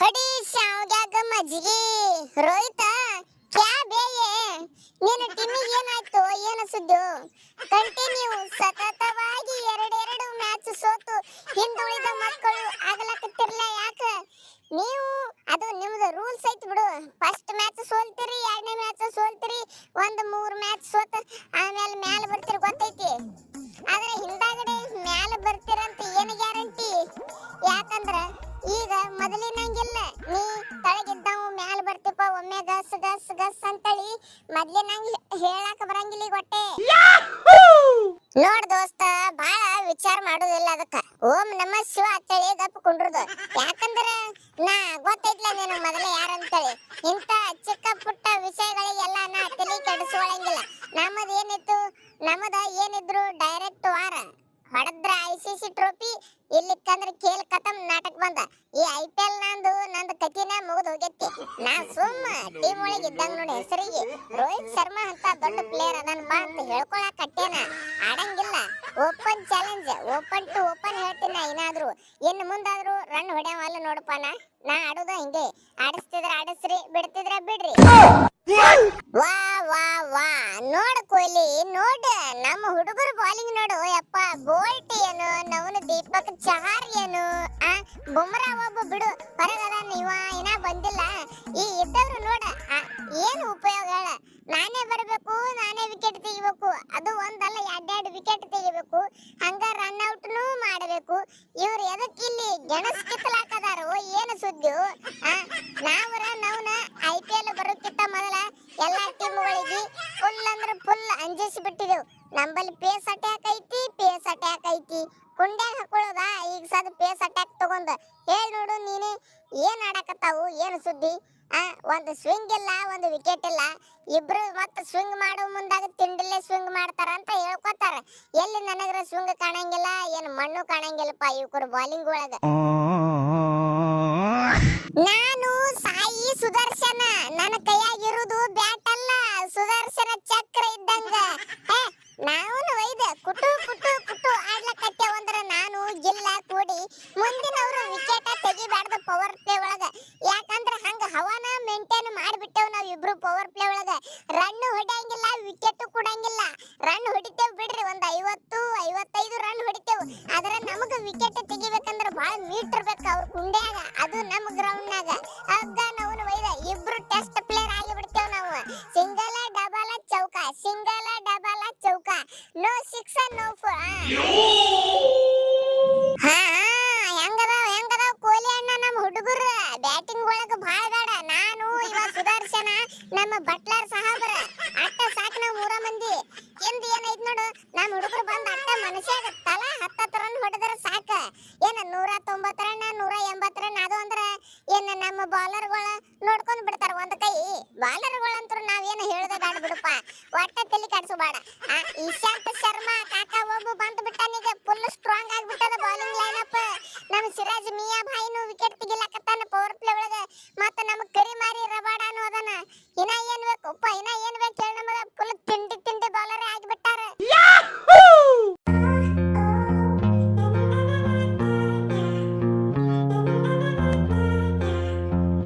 ಹೊಡಿ ಶಾವ್ಗ್ಯಾಗ ಮಜ್ಗೆ ರೋಹಿತ, ಕ್ಯಾ ಬೇಯೆ? ನಿನ್ನ ಟೀಮಿಗೆ ಏನಾಯ್ತು? ಏನು ಸುದ್ದು? ಕಂಟಿನ್ಯೂ ಸತತವಾಗಿ ಎರಡೆರಡು ಮ್ಯಾಚ್ ಸೋತು ಹಿಂದುಳಿದ ಮಕ್ಕಳು ಆಗಲಕತ್ತಿರ್ಲ ಯಾಕ? ನೀವು, ಅದು ನಿಮ್ದು ರೂಲ್ಸ್ ಐತಿ ಬಿಡು. ಫಸ್ಟ್ ಮ್ಯಾಚ್ ಸೋಲ್ತೀರಿ, ಎರಡನೇ ಮ್ಯಾಚ್ ಸೋಲ್ತಿರಿ, ಒಂದು ಮೂರು ಮ್ಯಾಚ್ ಸೋತ ಮೊದಲಿನಂಗಿಲ್ಲ ನೀ ತಳಗಿದ್ದವು ಮ್ಯಾಲ ಬರ್ತಿಪ್ಪ, ಒಮ್ಮೆ ಗಸ್ ಗಸ್ ಗಸ್ ಅಂತೇಳಿ ಮೊದ್ಲಿನಂಗ್ ಹೇಳಾಕ ಬರಂಗಿಲ್ಲ ಗೊಟ್ಟೆ. ನೋಡ್ ದೋಸ್ತ, ಬಾಳ ವಿಚಾರ ಮಾಡೋದಿಲ್ಲ ಅದಕ್ಕ. ಓಂ ನಮ ಶಿವ ಅಂತೇಳಿ ಗಪ್ ಕುಂಡ್ರದು. ಯಾಕಂದ್ರ ನಾ ಗೊತ್ತೈತ್ಲ ನೀನು ಮೊದಲೇ ಯಾರಂತೇಳಿ ಇಂತ ಚಿಕ್ಕ ಪುಟ್ಟ ವಿಷಯಗಳಿಗೆಲ್ಲ ನಾ ತಲೆ ಕೆಡಿಸ್ಕೊಳಂಗಿಲ್ಲ. ನಮ್ಮದ ಏನಿತ್ತು? ನಮ್ಮದ ಏನಿದ್ರು ಡೈರೆಕ್ಟ್ ವಾರ. ಹೊಡೆದ್ರ ಐ ಸಿ ಸಿ ಟ್ರೋಫಿ ಇಲ್ಲಿಕ್ಕಂದ್ರ ಕೇಳ್ ಕತಂ ನಾಟಕ ಬಂದ. ಈ ಐ ಪಿ ಎಲ್ ನಂದು ಕತಿನ ಮುಗಿದು ಹೋಗೈತಿ. ನಾ ಸುಮ್ಮ ಟೀಮ್ ಒಳಗೆ ಇದ್ದಂಗ ನೋಡಿ ಹೆಸರಿಗೆ ರೋಹಿತ್ ಶರ್ಮಾ ಅಂತ ದೊಡ್ಡ ಪ್ಲೇಯರ್ ಅದನ್ ಬಾ ಅಂತ ಹೇಳ್ಕೊಳಕ್ ಕಟ್ಟೇನ. ಆಡಂಗಿಲ್ಲ. Open challenge open to open ಹೇಳ್ತೀನಿ ಏನಾದ್ರು ಇನ್ನು ಮುಂದಾದ್ರು ರನ್ ಹೊಡೆಯವಲ್ಲ ನೋಡಪ್ಪ ನಾ. ನಾ ಆಡೋದು ಹಿಂಗೆ. ಆಡಿಸ್ತಿದ್ರ ಆಡಿಸ್ರಿ, ಬಿಡ್ತಿದ್ರ ಬಿಡ್ರಿ. ವಾ ವಾ ವಾ. ನೋಡ್ ಕೊಹ್ಲಿ, ನೋಡು ನಮ್ಮ ಹುಡುಗರು ಬೌಲಿಂಗ್ ನೋಡು. ಯಪ್ಪ, ಬೋಲ್ಟ್ ಏನು, ನವನು ದೀಪಕ್ ಚಹಾರ್ ಏನು ಬುಮ್ರಾ ಒಬ್ಬ ಬಿಡು. ತೆಗಿಬೇಕು ಹಂಗ ರನ್ ಔಟ್ನು ಮಾಡಬೇಕು. ಇವ್ರು ಎದಕ್ಕೆ ಇಲ್ಲಿ ಗೆಣಸ್ ಕಿತ್ತಲಾಕದಾರು ಏನು ಸುದ್ದಿ ನಾವ್ರ ನವ್ನ ಐ ಪಿ ಎಲ್ ಬರೋಕ್ಕಿಂತ ಮೊದಲ ಎಲ್ಲ ಟೀಮ್ಗಳಿಗೆ ಫುಲ್ ಅಂದ್ರೆ ಫುಲ್ ಅಂಜಿಸಿ ಬಿಟ್ಟಿದೆವು. ನಂಬಲ್ಲಿ ಪೇಸ್ ಅಟ್ಯಾಕ್ ಐತಿ ಪೇಸ್ ಅಟ್ಯಾಕ್ ಐತಿ. ಕುಂಡ್ಯಾಗ ಹಾಕೊಳ್ಳೋದ? ಈಗ ಸದ್ ಪೇಸ್ ಅಟ್ಯಾಕ್ ತಗೊಂಡ್. ಹೇಳಿ ನೋಡು ನೀನೆ, ಏನ್ ಆಡಕತ್ತಾವು, ಏನು ಸುದ್ದಿ? ಆ, ಒಂದು ಸ್ವಿಂಗ್ ಇಲ್ಲ, ಒಂದು ವಿಕೆಟ್ ಇಲ್ಲ. ಇಬ್ರು ಮತ್ತೆ ಸ್ವಿಂಗ್ ಮಾಡೋ ಮುಂದಾಗ ತಿಂಡಿಲ್ಲೇ ಸ್ವಿಂಗ್ ಮಾಡ್ತಾರ ಅಂತ ಹೇಳ್ಕೊತಾರ ಎಲ್ಲಿ ನನಗರ ಸುಂಗ ಕಾಣಂಗಿಲ್ಲ ಏನು ಮಣ್ಣು ಕಾಣಂಗಿಲ್ಲಪ್ಪ ಇವ್ಕರು ಬಾಲಿಂಗ್ ಒಳಗ. ನಾನು ಸಾಯಿ ಸುದರ್ಶನ ನನ್ನ ಕೈಯಾಗಿರುವುದು ಬ್ಯಾಟ್ ಅಲ್ಲ ಸುದರ್ಶನ ಚಕ್ರ ಇದ್ದಂಗ. ನಾವು ನಾನು ಒಯ್ದ ಕುಟು ಕುಟು ಕುಟು ಆಡ್ಲಕತ್ತೆ ಒಂದ್ರ ನಾನು ಗಿಲ್ಲ ಕೂಡಿ ಮುಂದಿನವರು ವಿಕೆಟ್ ತೆಗಿಬಾರ್ದು ಪವರ್ ಪ್ಲೇ ಒಳಗ. ಯಾಕಂದ್ರ ಹಂಗ ಹವಾನ ಮೇಂಟೈನ್ ಮಾಡಿಬಿಟ್ಟೆವು ನಾವ್ ಇಬ್ರು ಪವರ್ ಪ್ಲೇ ಒಳಗ. ರನ್ ಹೊಡೆಯಂಗಿಲ್ಲ ವಿಕೆಟ್ ಕೊಡಂಗಿಲ್ಲ. ರನ್ ಹೊಡಿತೇವ್ ಒಂದ್ ಐವತ್ತು, ಐವತ್ತೈದು ರನ್ ಹೊಡಿತೇವ್. ಆದ್ರ ನಮಗ ವಿಕೆಟ್ ತೆಗಿಬೇಕಂದ್ರ ಬಹಳ ಮೀಟ್ ಬೇಕು ಅವ್ರ ಗುಂಡ್ಯಾಗ. ಅದು ನಮ್ಮ ಗ್ರೌಂಡ್ ನಾಗ. ಒಯ್ದ, ಇಬ್ರು ಟೆಸ್ಟ್ ಪ್ಲೇಯರ್ ಆಗಿ ಬಿಡ್ತೇವೆ ನಾವು. ಸಿಂಗಲ ಡಬಲ ಚೌಕ. ಸಿಂಗಲ ಡಬಲ ಚೌಕ. ನೋ ಸಿಕ್ಸ್ ನೋ ಫೋರ್ ಹಾ ಹೆಂಗದಾವ್, ಹೆಂಗದಾವ ಅಣ್ಣ ನಮ್ಮ ಹುಡುಗರು. ಬ್ಯಾಟಿಂಗ್ ಒಳಗ ಬಹಳ ಬೇಡ. ನಾನು ಇವಾಗ ಸುದರ್ಶನ, ನಮ್ಮ ಬಟ್ಲರ್ ಅಟ್ಟ ಏನು ನೂರ ತೊಂಬತ್ತರ ನೂರ ಎಂಬತ್ತರ ಅದು ಅಂದ್ರೆ ಏನು ನಮ್ಮ ಬಾಲರ್ಗಳ ನೋಡ್ಕೊಂಡು ಬಿಡ್ತಾರ ಒಂದು ಕೈ. ಬಾಲರ್ಗಳಂತೂ ನಾವೇನು ಹೇಳ್ದ ಗಾಡ ಬಿಡಪ್ಪ. ಒಟ್ಟ ತಲೆ ಆ ಇಶಾಂತ್ ಶರ್ಮಾ ಕಾಕಾ ಒಬ್ಬ ಬಂದು ನೀಗೆ ಫುಲ್